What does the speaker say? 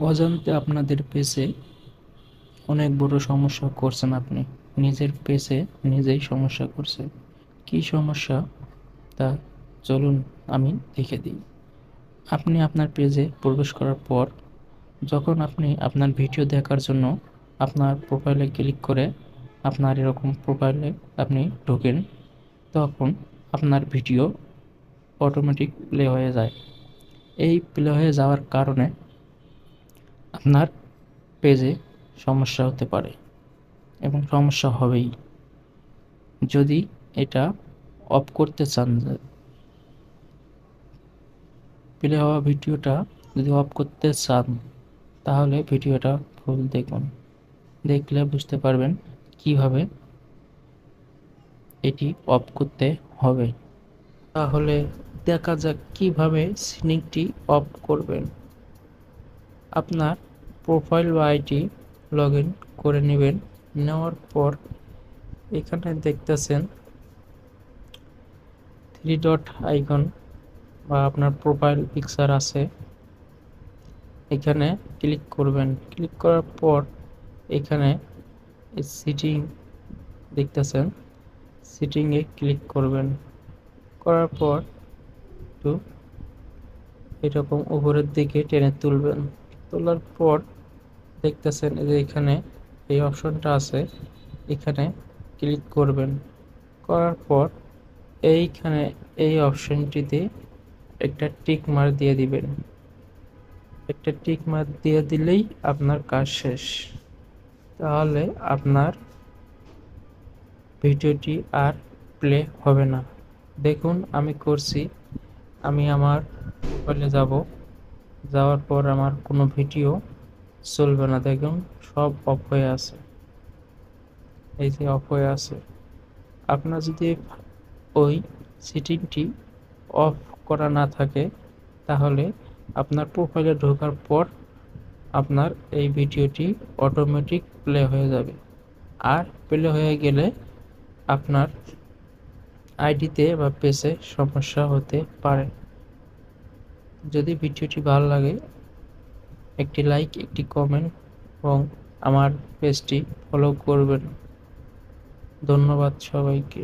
অজান্তে আপনাদের পেজে অনেক বড় সমস্যা করছেন আপনি। নিজের পেজে নিজেই সমস্যা করছে। কী সমস্যা? তা চলুন আমি দেখে দিই। আপনি আপনার পেজে প্রবেশ করার পর যখন আপনি আপনার ভিডিও দেখার জন্য আপনার প্রোফাইলে ক্লিক করে আপনার এরকম প্রোফাইলে আপনি ঢোকেন, তখন আপনার ভিডিও অটোমেটিক প্লে হয়ে যায়। এই প্লে হয়ে যাওয়ার কারণে আপনার পেজে সমস্যা হতে পারে এবং সমস্যা হবেই। যদি এটা অফ করতে চান, প্লে হওয়া ভিডিওটা যদি অফ করতে চান, তাহলে ভিডিওটা ফুল দেখুন। দেখলে বুঝতে পারবেন কীভাবে এটি অফ করতে হবে। তাহলে দেখা যাক কীভাবে সিনিংটি অফ করবেন। আপনার প্রোফাইল বা আইডি লগ করে নেবেন। নেওয়ার পর এখানে দেখতেছেন থ্রি ডট আইকন বা আপনার প্রোফাইল পিকচার আছে। এখানে ক্লিক করবেন। ক্লিক করার পর এখানে সিটিং দেখতেছেন। সিটিংয়ে ক্লিক করবেন। করার পর একটু এরকম উপরের দিকে টেনে তুলবেন। তোলার পর দেখতেছেন যে এখানে এই অপশনটা আছে। এখানে ক্লিক করবেন। করার পর এইখানে এই অপশনটিতে একটা টিক মার্ক দিয়ে দিবেন। একটা টিক মার্ক দিয়ে দিলেই আপনার কাজ শেষ। তাহলে আপনার ভিডিওটি আর প্লে হবে না। দেখুন, আমি করছি। আমি আমার মোবাইলে যাব। যাওয়ার পর আমার কোনো ভিডিও চলবে না, দেখুন, সব অফ হয়ে আছে। এই যে অফ হয়ে আছে। আপনার যদি ওই সেটিংটি অফ করা না থাকে, তাহলে আপনার প্রোফাইলে ঢোকার পর আপনার এই ভিডিওটি অটোমেটিক প্লে হয়ে যাবে। আর প্লে হয়ে গেলে আপনার আইডিতে বা পেজে সমস্যা হতে পারে। যদি ভিডিওটি ভালো লাগে, একটি লাইক একটি কমেন্ট এবং আমার পেজটি ফলো করবেন। ধন্যবাদ সবাইকে।